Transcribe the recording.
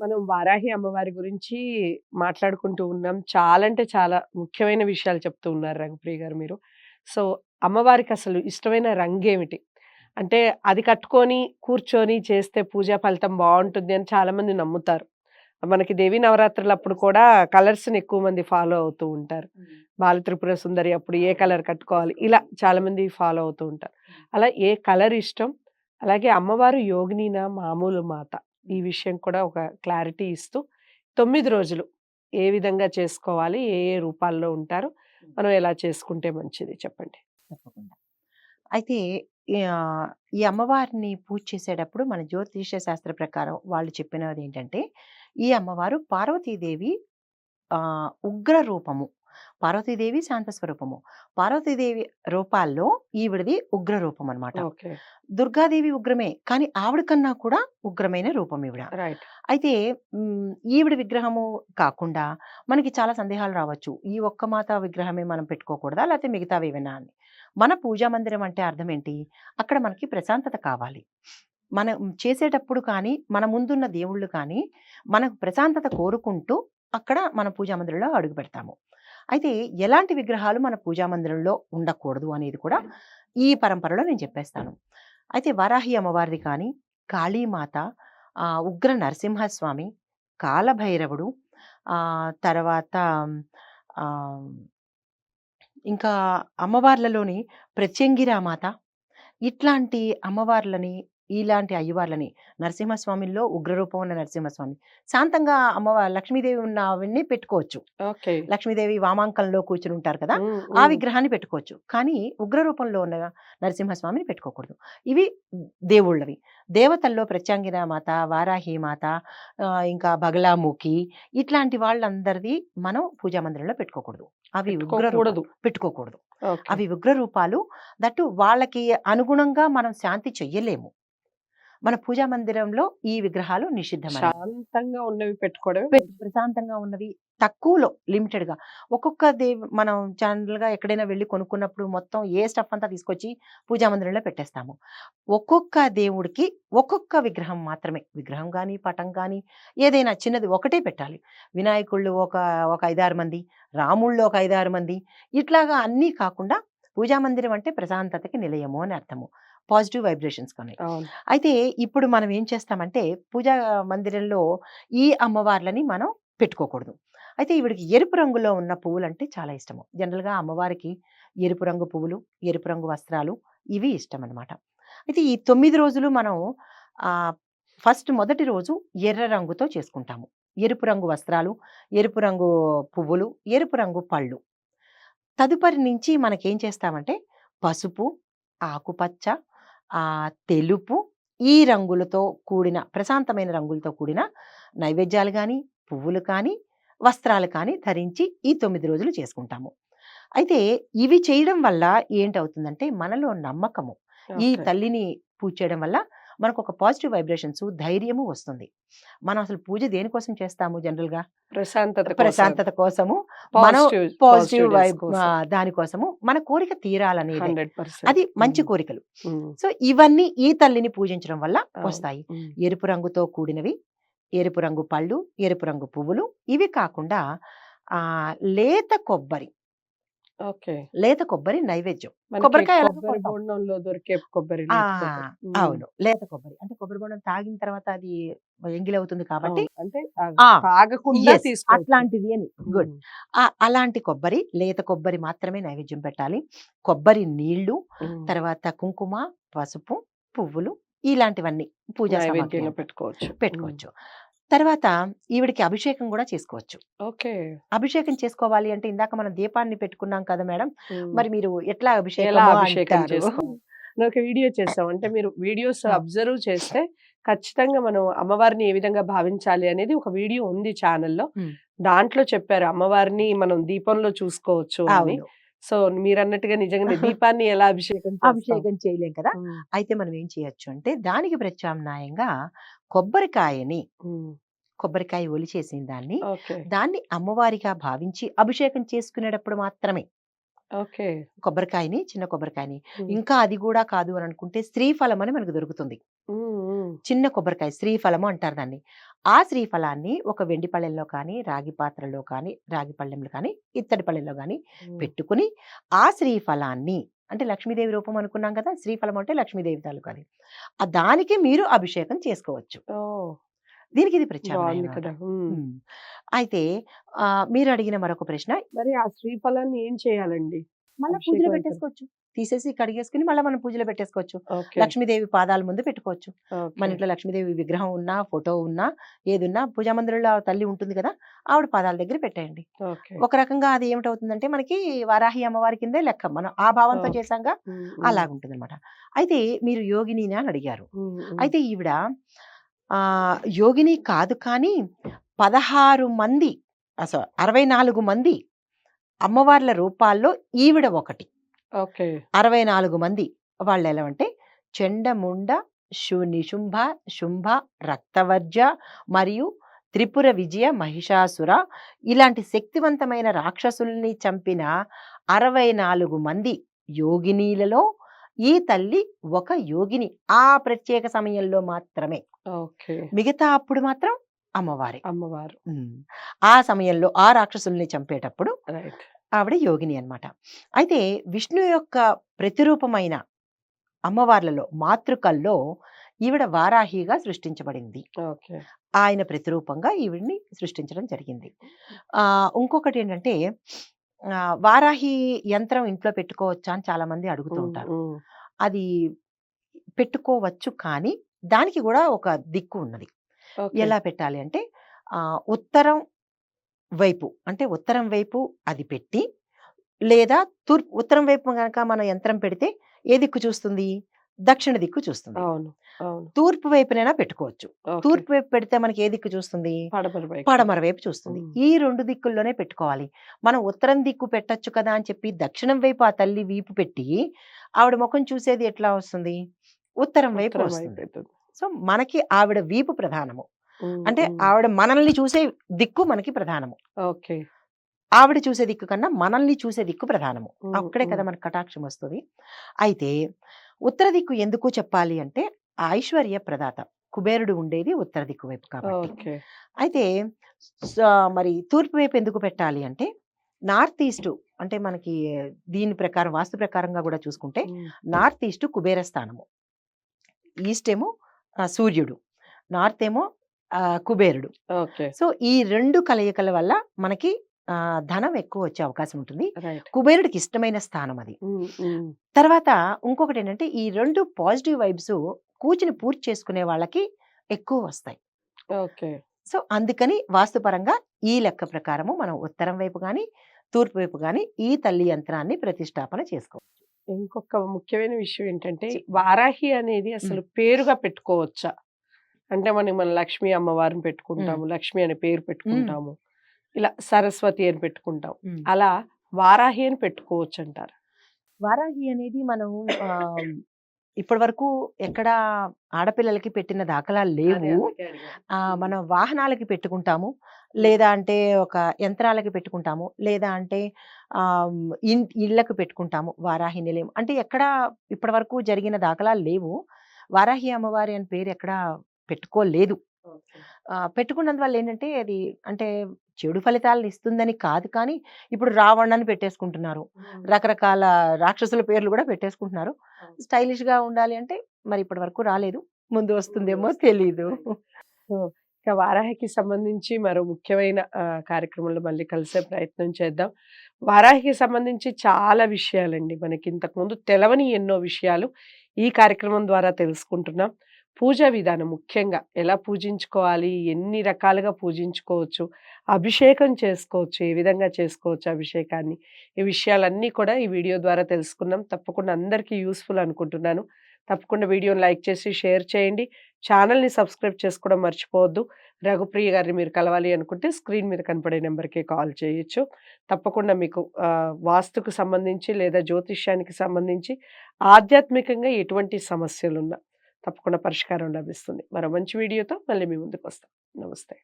మనం వారాహి అమ్మవారి గురించి మాట్లాడుకుంటూ ఉన్నాం. చాలా అంటే చాలా ముఖ్యమైన విషయాలు చెప్తూ ఉన్నారు రఘుప్రియ గారు మీరు. సో, అమ్మవారికి అసలు ఇష్టమైన రంగేమిటి? అంటే అది కట్టుకొని, కూర్చొని చేస్తే పూజా ఫలితం బావుంటుంది అని చాలామంది నమ్ముతారు. మనకి దేవీ నవరాత్రులప్పుడు కూడా కలర్స్‌ని ఎక్కువ మంది ఫాలో అవుతూ ఉంటారు. బాలత్రిపుర సుందరి అప్పుడు ఏ కలర్ కట్టుకోవాలి ఇలా చాలామంది ఫాలో అవుతూ ఉంటారు. అలా ఏ కలర్ ఇష్టం? అలాగే అమ్మవారు యోగినీనా? మామూలు మాత? ఈ విషయం కూడా ఒక క్లారిటీ ఇస్తూ 9 రోజులు ఏ విధంగా చేసుకోవాలి? ఏ ఏ రూపాల్లో ఉంటారు? మనం ఎలా చేసుకుంటే మంచిది చెప్పండి? తప్పకుండా. అయితే ఈ అమ్మవారిని పూజ చేసేటప్పుడు మన జ్యోతిష్య శాస్త్ర ప్రకారం వాళ్ళు చెప్పినదేంటంటే, ఈ అమ్మవారు పార్వతీదేవి ఉగ్ర రూపము. పార్వతీదేవి శాంత స్వరూపము. పార్వతీదేవి రూపాల్లో ఈవిడది ఉగ్ర రూపం అన్నమాట. ఓకే. దుర్గాదేవి ఉగ్రమే. కానీ ఆవిడ కన్నా కూడా ఉగ్రమైన రూపం ఈవిడ. రైట్. అయితే ఈవిడ విగ్రహము కాకుండా మనకి చాలా సందేహాలు రావచ్చు. ఈ ఒక్క మాత విగ్రహమే మనం పెట్టుకోకూడదా? లేకపోతే మిగతావేవనా అని. మన పూజా మందిరం అంటే అర్థం ఏంటి? అక్కడ మనకి ప్రశాంతత కావాలి. మనం చేసేటప్పుడు కానీ, మన ముందున్న దేవుళ్ళు కానీ, మనకు ప్రశాంతత కోరుకుంటూ అక్కడ మన పూజా మందిరంలో అడుగుపెడతాము. అయితే ఎలాంటి విగ్రహాలు మన పూజా మందిరంలో ఉండకూడదు అనేది కూడా ఈ పరంపరలో నేను చెప్పేస్తాను. అయితే వారాహి అమ్మవారిది కానీ, కాళీమాత, ఉగ్ర నరసింహస్వామి, కాలభైరవుడు, తర్వాత ఇంకా అమ్మవార్లలోని ప్రత్యంగిరామాత ఇట్లాంటి అమ్మవార్లని, ఇలాంటి అయ్యవార్లని నరసింహస్వామిలో ఉగ్రరూపం ఉన్న నరసింహస్వామి. శాంతంగా అమ్మవా లక్ష్మీదేవి ఉన్నవన్నీ పెట్టుకోవచ్చు. ఓకే. లక్ష్మీదేవి వామాంకంలో కూర్చొని ఉంటారు కదా! ఆ. విగ్రహాన్ని పెట్టుకోవచ్చు. కానీ ఉగ్ర రూపంలో ఉన్న నరసింహస్వామిని పెట్టుకోకూడదు. ఇవి దేవుళ్ళవి. దేవతల్లో ప్రత్యంగిర మాత, వారాహి మాత, ఇంకా బగలాముఖి ఇట్లాంటి వాళ్ళందరిది మనం పూజా మందిరంలో పెట్టుకోకూడదు. అవి ఉగ్ర రూపాలు. పెట్టుకోకూడదు. అవి ఉగ్ర రూపాలు. దట్టు వాళ్ళకి అనుగుణంగా మనం శాంతి చెయ్యలేము. మన పూజా మందిరంలో ఈ విగ్రహాలు నిషిద్ధమైనవి. శాంతంగా ఉన్నవి పెట్టుకోవడమే పె ప్రశాంతంగా ఉన్నవి తక్కువలో లిమిటెడ్‌గా. ఒక్కొక్క దేవ్ మనం జనరల్‌గా ఎక్కడైనా వెళ్ళి కొనుక్కున్నప్పుడు మొత్తం ఏ స్టఫ్ అంతా తీసుకొచ్చి పూజా మందిరంలో పెట్టేస్తాము. ఒక్కొక్క దేవుడికి ఒక్కొక్క విగ్రహం మాత్రమే. విగ్రహం గాని, పటం గాని ఏదైనా చిన్నది ఒకటే పెట్టాలి. వినాయకుళ్ళు ఒక ఒక 5, 6 మంది, రాముళ్ళు ఒక 5, 6 మంది ఇట్లాగా అన్నీ కాకుండా పూజా మందిరం అంటే ప్రశాంతతకి నిలయము అని అర్థము. పాజిటివ్ వైబ్రేషన్స్ కొన్నాయి. అవును. అయితే ఇప్పుడు మనం ఏం చేస్తామంటే పూజా మందిరంలో ఈ అమ్మవార్లని మనం పెట్టుకోకూడదు. అయితే ఈవిడకి ఎరుపు రంగులో ఉన్న పువ్వులంటే చాలా ఇష్టము. జనరల్‌గా అమ్మవారికి ఎరుపు రంగు పువ్వులు, ఎరుపు రంగు వస్త్రాలు ఇవి ఇష్టమనమాట. అయితే ఈ 9 రోజులు మనం ఫస్ట్ మొదటి రోజు ఎర్ర రంగుతో చేసుకుంటాము. ఎరుపు రంగు వస్త్రాలు, ఎరుపు రంగు పువ్వులు, ఎరుపు రంగు పళ్ళు. తదుపరి నుంచి మనకేం చేస్తామంటే పసుపు, ఆకుపచ్చ, ఆహ్, తెలుపు ఈ రంగులతో కూడిన ప్రశాంతమైన రంగులతో కూడిన నైవేద్యాలు గానీ, పువ్వులు కానీ, వస్త్రాలు కానీ ధరించి ఈ 9 రోజులు చేసుకుంటాము. అయితే ఇవి చేయడం వల్ల ఏంటవుతుందంటే మనలో నమ్మకము. ఈ. తల్లిని పూజ చేయడం వల్ల మనకొక పాజిటివ్ వైబ్రేషన్స్, ధైర్యము వస్తుంది. మనం అసలు పూజ దేనికోసం చేస్తాము జనరల్‌గా? ప్రశాంతత కోసం. ప్రశాంతత కోసము. మనం పాజిటివ్ వైబ్ దానికోసము మన కోరిక తీరాలనేదే. 100% అది మంచి. కోరికలు. సో, ఇవన్నీ ఈ తల్లిని పూజించడం వల్ల. వస్తాయి. ఎరుపు రంగుతో కూడినవి, ఎరుపు రంగు పళ్ళు, ఎరుపు రంగు పువ్వులు ఇవి కాకుండా లేత కొబ్బరి. ఓకే. లేత కొబ్బరి నైవేద్యం. కొబ్బరికాయ. బోండంలో దొరికే కొబ్బరి. అవును. లేత కొబ్బరి. అంటే కొబ్బరి బోండం తాగిన తర్వాత అది ఎంగిలవుతుంది కాబట్టి. అంటే! తాగకుండా. అట్లాంటిది అని. గుడ్. అలాంటి కొబ్బరి, లేత కొబ్బరి మాత్రమే నైవేద్యం పెట్టాలి. కొబ్బరి నీళ్ళు, హ్మ్. తర్వాత కుంకుమ, పసుపు, పువ్వులు ఇలాంటివన్నీ పూజా పెట్టుకోవచ్చు. పెట్టుకోవచ్చు. తర్వాత ఈవిడకి అభిషేకం గూడా చేసుకోవచ్చు. ఓకే. అభిషేకం చేసుకోవాలి అంటే ఇందాక మనం దీపాన్ని పెట్టుకున్నాం కదా మేడం! మరి మీరు ఎట్లా అభిషేకం? ఒక వీడియో చేసాం. అంటే మీరు వీడియోస్! అబ్జర్వ్ చేస్తే ఖచ్చితంగా మనం అమ్మవారిని ఏ విధంగా భావించాలి అనేది ఒక వీడియో ఉంది ఛానెల్‌లో. దాంట్లో చెప్పారు అమ్మవారిని మనం దీపంలో చూసుకోవచ్చు అని. సో, మీరన్నట్టుగా నిజంగానే దీపాన్ని ఎలా అభిషేకం చేస్తాం? అభిషేకం చేయలేం కదా! అయితే మనం ఏం చేయొచ్చు అంటే దానికి ప్రత్యామ్నాయంగా కొబ్బరికాయని. కొబ్బరికాయ ఒలిచేసిన దాన్ని, ఓకే. దాన్ని అమ్మవారిగా భావించి అభిషేకం చేసుకునేటప్పుడు మాత్రమే. ఓకే. కొబ్బరికాయని, చిన్న కొబ్బరికాయని. ఇంకా అది గూడా కాదు అని అనుకుంటే శ్రీఫలం అని మనకు దొరుకుతుంది. చిన్న కొబ్బరికాయ శ్రీఫలము అంటారు దాన్ని. ఆ శ్రీఫలాన్ని ఒక వెండి పళ్ళెంలో కానీ రాగి పాత్రలో కానీ రాగి పళ్ళెంలో కానీ ఇత్తడి పళ్ళెంలో కానీ. పెట్టుకుని ఆ శ్రీఫలాన్ని అంటే లక్ష్మీదేవి రూపం అనుకున్నాం కదా శ్రీఫలం అంటే లక్ష్మీదేవి తాలూకు అది ఆ దానికి మీరు అభిషేకం చేసుకోవచ్చు! దీనికి ఇది. హ్మ్. అయితే మీరు అడిగిన మరొక ప్రశ్న మరి ఆ శ్రీఫలాన్ని ఏం చేయాలండి? మళ్ళా పూజలో. పెట్టేసుకోవచ్చు. తీసేసి కడిగేసుకొని మళ్ళా మనం పూజలో పెట్టేసుకోవచ్చు. లక్ష్మీదేవి పాదాల ముందు పెట్టుకోవచ్చు. మన. ఇంట్లో లక్ష్మీదేవి విగ్రహం ఉన్నా, ఫోటో ఉన్నా, ఏదున్నా పూజా మందిరంలో ఆ తల్లి ఉంటుంది కదా! ఆవిడ పాదాల దగ్గర పెట్టేయండి. ఒక రకంగా అది ఏమిటవుతుందంటే మనకి వారాహి అమ్మవారి కిందే లెక్క. మనం ఆ భావంతో హ్మ్. హ్మ్. అలాగుంటుందన్నమాట. అయితే మీరు యోగినినా అని అడిగారు. అయితే ఈవిడ ఆహ్, యోగిని కాదు కానీ 16 మంది అస 64 మంది అమ్మవార్ల రూపాల్లో ఈవిడ ఒకటి. ఓకే. 64 మంది. వాళ్ళెలా అంటే చండముండ, శు నిశుంభ, శుంభ, రక్తవర్జ మరియు త్రిపుర విజయ, మహిషాసుర ఇలాంటి శక్తివంతమైన రాక్షసుల్ని చంపిన 64 మంది యోగినీలలో ఈ తల్లి ఒక యోగిని. ఆ ప్రత్యేక సమయంలో మాత్రమే. ఓకే. మిగతా అప్పుడు మాత్రం అమ్మవారే. అమ్మవారు. ఆ సమయంలో ఆ రాక్షసుల్ని చంపేటప్పుడు రైట్. ఆవిడ యోగిని అన్నమాట. అయితే విష్ణు యొక్క ప్రతిరూపమైన అమ్మవార్లలో మాతృకల్లో ఈవిడ వారాహిగా సృష్టించబడింది. ఆయన ప్రతిరూపంగా ఈవిడ్ని సృష్టించడం జరిగింది. ఆహ్, ఇంకొకటేంటంటే ఆహ్, వారాహి యంత్రం ఇంట్లో పెట్టుకోవచ్చా అని చాలామంది అడుగుతూ హ్మ్. ఉంటారు. అది పెట్టుకోవచ్చు కానీ దానికి గూడా ఒక దిక్కు ఉన్నది. ఎలా పెట్టాలి అంటే ఉత్తరం వైపు అంటే ఉత్తరం వైపు అది పెట్టి లేదా తూర్పు ఉత్తరం వైపు గనక మనం యంత్రం పెడితే ఏ దిక్కు చూస్తుంది? దక్షిణ దిక్కు చూస్తుంది. అవును. తూర్పు వైపునైనా పెట్టుకోవచ్చు. తూర్పు వైపు పెడితే మనకి ఏ దిక్కు చూస్తుంది? పడమర వైపు. చూస్తుంది. ఈ 2 దిక్కుల్లోనే పెట్టుకోవాలి. మనం ఉత్తరం దిక్కు పెట్టొచ్చు కదా అని చెప్పి దక్షిణం వైపు ఆ తల్లి వీపు పెట్టి ఆవిడ ముఖం చూసేది ఎట్లా వస్తుంది? ఉత్తరం వైపు వస్తుంది. సో, మనకి ఆవిడ వీపు ప్రధానము. అంటే. ఆవిడ మనల్ని చూసే దిక్కు మనకి ప్రధానము. ఓకే. ఆవిడ చూసే దిక్కు కన్నా మనల్ని చూసే దిక్కు ప్రధానము. అక్కడే కదా. మనకు కటాక్షం వస్తది. అయితే ఉత్తర దిక్కు ఎందుకు చెప్పాలి అంటే ఐశ్వర్య ప్రదాత. కుబేరుడు ఉండేది ఉత్తర దిక్కు వైపు కాబట్టి. అయితే మరి తూర్పు వైపు ఎందుకు పెట్టాలి అంటే నార్త్ ఈస్ట్ అంటే మనకి దీని ప్రకారం వాస్తు ప్రకారంగా గూడా చూసుకుంటే. నార్త్ ఈస్ట్ కుబేర స్థానము. ఈస్ట్ ఏమో సూర్యుడు. నార్త్ ఏమో కుబేరుడు. ఓకే. సో, ఈ 2 కలయికల వల్ల మనకి ధనం ఎక్కువ వచ్చే అవకాశం ఉంటుంది. కుబేరుడికి ఇష్టమైన స్థానం అది. తర్వాత ఇంకొకటేంటంటే ఈ 2 పాజిటివ్ వైబ్స్ కూర్చుని పూర్తి చేసుకునే వాళ్ళకి ఎక్కువ వస్తాయి. ఓకే. సో, అందుకని వాస్తుపరంగా ఈ లెక్క ప్రకారము మనం ఉత్తరం వైపు గాని, తూర్పు వైపు గాని ఈ తల్లి యంత్రాన్ని ప్రతిష్టాపన చేసుకోవచ్చు. ఇంకొక ముఖ్యమైన విషయం ఏంటంటే. వారాహి అనేది అసలు. పేరుగా పెట్టుకోవచ్చా? అంటే మనం మన లక్ష్మీ అమ్మవారిని. పెట్టుకుంటాము. లక్ష్మి అనే పేరు. పెట్టుకుంటాము. ఇలా సరస్వతి అని పెట్టుకుంటాం. అలా వారాహి అని పెట్టుకోవచ్చంటారా? వారాహి అనేది మనం ఆహ్, ఇప్పటివరకు ఎక్కడ ఆడపిల్లలకి పెట్టిన దాఖలాలు లేవు. మనం వాహనాలకి పెట్టుకుంటాము. లేదా అంటే ఒక యంత్రాలకి పెట్టుకుంటాము. లేదా అంటే ఇళ్ళకి పెట్టుకుంటాము. వారాహి నిలయం. అంటే ఎక్కడ ఇప్పటివరకు జరిగిన దాఖలాలు లేవు. వారాహి అమ్మవారి అని పేరు ఎక్కడా పెట్టుకోలేదు. పెట్టుకున్నందువల్ల ఏంటంటే అది అంటే చెడు ఫలితాలను ఇస్తుందని కాదు కానీ ఇప్పుడు రావణ్ అని పెట్టేసుకుంటున్నారు. రకరకాల రాక్షసుల పేర్లు గూడా పెట్టేసుకుంటున్నారు. స్టైలిష్‌గా ఉండాలి అంటే మరి ఇప్పటి వరకు రాలేదు. ముందు వస్తుందేమో వస్తుంది. తెలీదు. ఇక వారాహికి సంబంధించి మరో ముఖ్యమైన కార్యక్రమంలో మళ్ళీ కలిసే ప్రయత్నం చేద్దాం. వారాహికి సంబంధించి చాలా విషయాలండి. మనకి ఇంతకుముందు తెలవని ఎన్నో విషయాలు ఈ కార్యక్రమం ద్వారా తెలుసుకుంటున్నాం. పూజా విధానం ముఖ్యంగా ఎలా పూజించుకోవాలి? ఎన్ని రకాలుగా పూజించుకోవచ్చు? అభిషేకం చేసుకోవచ్చు. ఏ విధంగా చేసుకోవచ్చు అభిషేకాన్ని? ఈ విషయాలన్నీ కూడా ఈ వీడియో ద్వారా తెలుసుకున్నాం. తప్పకుండా అందరికీ యూస్ఫుల్ అనుకుంటున్నాను. తప్పకుండా వీడియోని లైక్ చేసి షేర్ చేయండి. ఛానల్ని సబ్స్క్రైబ్ చేసుకోవడం మర్చిపోవద్దు. రఘుప్రియ గారిని మీరు కలవాలి అనుకుంటే స్క్రీన్ మీద కనపడే నెంబర్కి కాల్ చేయొచ్చు. తప్పకుండా మీకు వాస్తుకు సంబంధించి లేదా జ్యోతిష్యానికి సంబంధించి ఆధ్యాత్మికంగా ఎటువంటి సమస్యలున్నా తప్పకుండా పరిష్కారం లభిస్తుంది. మరో మంచి వీడియోతో మళ్ళీ మీ ముందుకొస్తాం. నమస్తే.